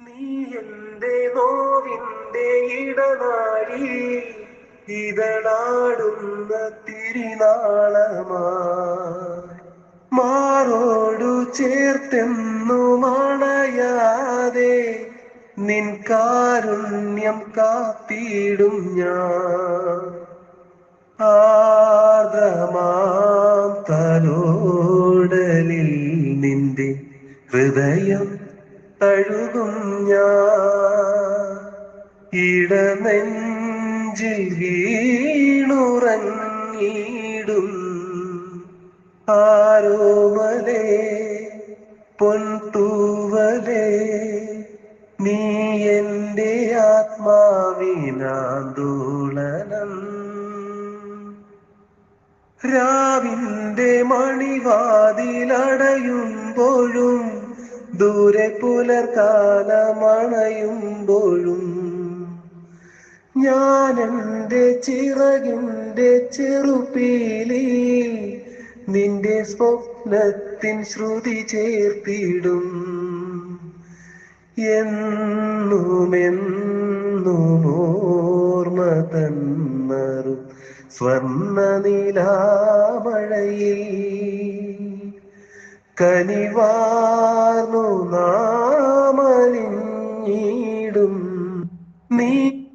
നീ എന്റെ നോവിന്റെ ഇടനാഴി ഇതളാടുന്ന തിരിനാളമായി. മാറോടു ചേർത്തെന്നു മണയാതെ നിൻ കാരുണ്യം കാത്തിടും ഞാൻ. ആർദ്രമാം തലോടലിൽ നിന്റെ ഹൃദയം തഴുകും ഞാൻ. ഇടനെഞ്ചിൽ വീണുറങ്ങിടും ആരോമലേ പൊൻതൂവലേ നീ എന്റെ ആത്മാവിനാന്തോളനം. രാവിന്റെ മണിവാതിലടയുമ്പോഴും ദൂരെ പുലർകാലമണയുമ്പോഴും ഞാനെന്റെ ചിറകിന്റെ ചെറുപ്പീലി നിന്റെ സ്വപ്നത്തിൻ ശ്രുതി ചേർത്തിടും. എന്നുമെന്നും ഓർമ്മ തന്നറും നിലാമഴയിൽ. കനിവാർന്നു നാമലിഞ്ഞിടും. നീ